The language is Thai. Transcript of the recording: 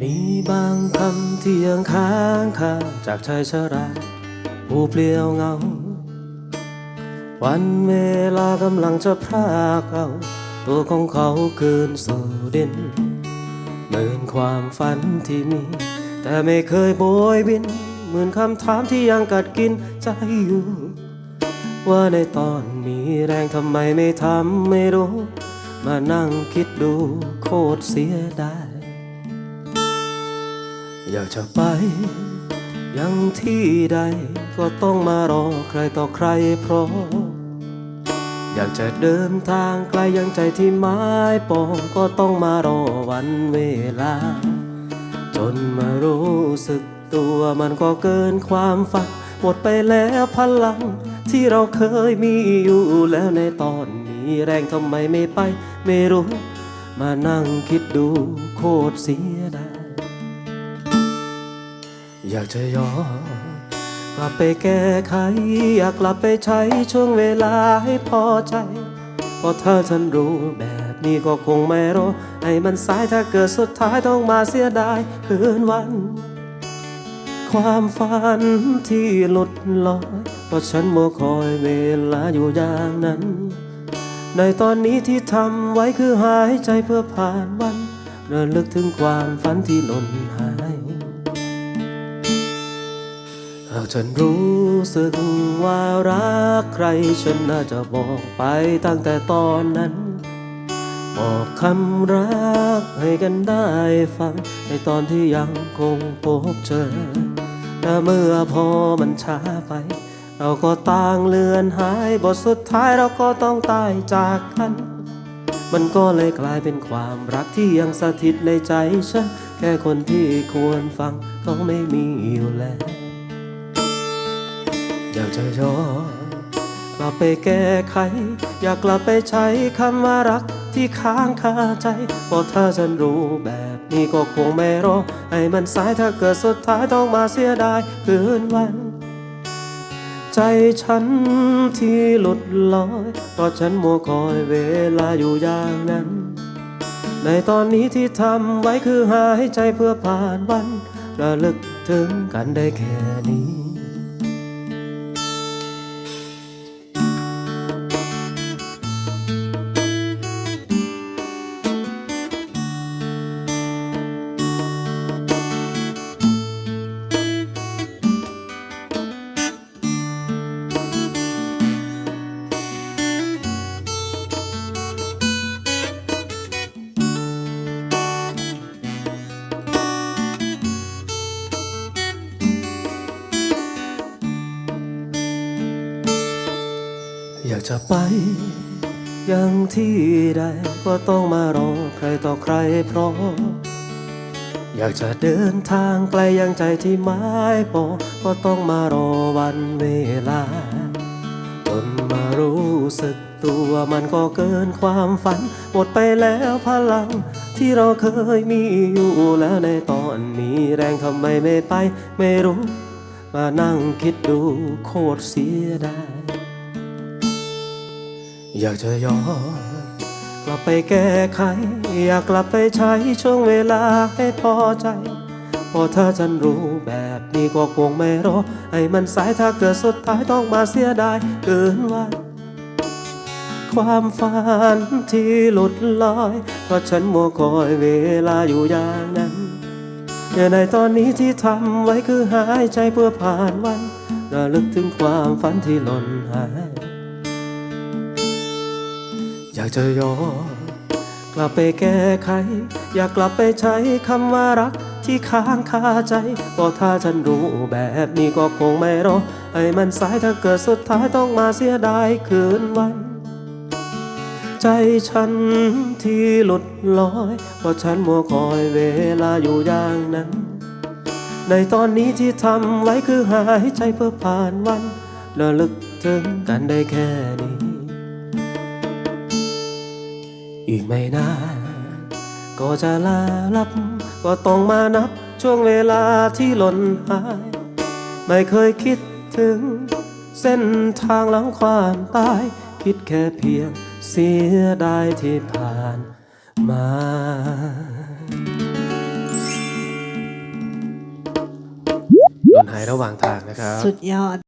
มีบางคำที่ยังค้างคาจากชายชราผู้เปลี่ยวเงา วันเวลากำลังจะพรากเอาตัวของเขาคืนสู่ดินเหมือนความฝันที่มี แต่ไม่เคยโบยบิน เหมือนคำถามที่ยังกัดกินใจอยู่ ว่าในตอนมีแรงทำไมไม่ทำไม่รู้ มานั่งคิดดูโคตรเสียดาย อยากจะไป ยังที่ใดก็ต้องมารอใครต่อใครเพราะ อยากจะเดินทางไกลยังใจที่ไม้ปองก็ต้องมารอวันเวลา จนมารู้สึกตัวมันก็เกินความฝันหมดไปแล้วพลัง ที่เราเคยมีอยู่แล้วในตอนนี้แรงทำไมไม่ไป ไม่รู้ มานั่งคิดดูโคตรเสียดาย อยากจะย้อนกลับไปแก้ไข อยากกลับไปใช้ช่วงเวลาให้พอใจ เพราะถ้าฉันรู้แบบนี้ก็คงไม่รอให้มันสายถ้าเกิดสุดท้ายต้องมาเสียดายคืนวัน ความฝันที่หลุดลอย เพราะฉันมัวคอยเวลาอยู่อย่างนั้น ในตอนนี้ที่ทำไว้คือหายใจเพื่อผ่านวันระลึกถึงความฝันที่หล่นหายากฉันรู้สึกว่ารักใคร ฉันน่าจะบอกไปตั้งแต่ตอนนั้น บอกคำรักให้กันได้ฟัง ในตอนที่ยังคงพบเจอ แต่เมื่อพอมันช้าไป เราก็ต่างเลือนหายบทสุดท้ายเราก็ต้องตายจากกัน มันก็เลยกลายเป็นความรักที่ยังสถิตในใจฉัน แค่คนที่ควรฟังเขาไม่มีอยู่แล้ว อยากจะย้อนกลับไปแก้ไข อยากกลับไปใช้คำว่ารักที่ค้างคาใจเพราะถ้าฉันรู้แบบนี้ก็คงไม่รอให้มันสายถ้าเกิดสุดท้ายต้องมาเสียดายคืนวัน ใจฉันที่หลุดลอยเพราะฉันมัวคอยเวลาอยู่อย่างนั้น ในตอนนี้ที่ทำไว้คือหายใจเพื่อผ่านวันระลึกถึงกันได้แค่นี้ จะไป ยังที่ใดก็ต้องมารอใครต่อใครเพราะอยากจะเดินทางไกลยังใจที่ไม้ปอก็ต้องมารอวันเวลาจนมารู้สึกตัวมันก็เกินความฝัน หมดไปแล้วพลัง ที่เราเคยมีอยู่แล้วในตอนนี้แรงทำไมไม่ไป ไม่รู้ มานั่งคิดดูโคตรเสียดาย อยากจะย้อนกลับไปแก้ไข อยากกลับไปใช้ช่วงเวลาให้พอใจเพราะถ้าฉันรู้แบบนี้ก็คงไม่รอให้มันสายถ้าเกิดสุดท้ายต้องมาเสียดายเกินวันความฝันที่หลุดลอย เพราะฉันมัวคอยเวลาอยู่อย่างนั้นอย่าในตอนนี้ที่ทำไว้คือหายใจเพื่อผ่านวันระลึกถึงความฝันที่หล่นหาย อยากจะย้อนกลับไปแก้ไข อยากกลับไปใช้คำว่ารักที่ค้างคาใจ ก็ถ้าฉันรู้แบบนี้ก็คงไม่รอให้มันสายถ้าเกิดสุดท้ายต้องมาเสียดายคืนวัน ใจฉันที่หลุดลอยเพราะฉันมัวคอยเวลาอยู่อย่างนั้น ในตอนนี้ที่ทำไว้คือหายใจเพื่อผ่านวันระลึกถึงกันได้แค่นี้ อีกไม่นานก็จะลาลับ ก็ต้องมานับช่วงเวลาที่หล่นหาย ไม่เคยคิดถึง เส้นทางหลังความตาย คิดแค่เพียงเสียดายที่ผ่านมาหล่นหายระหว่างทางนะครับ สุดยอด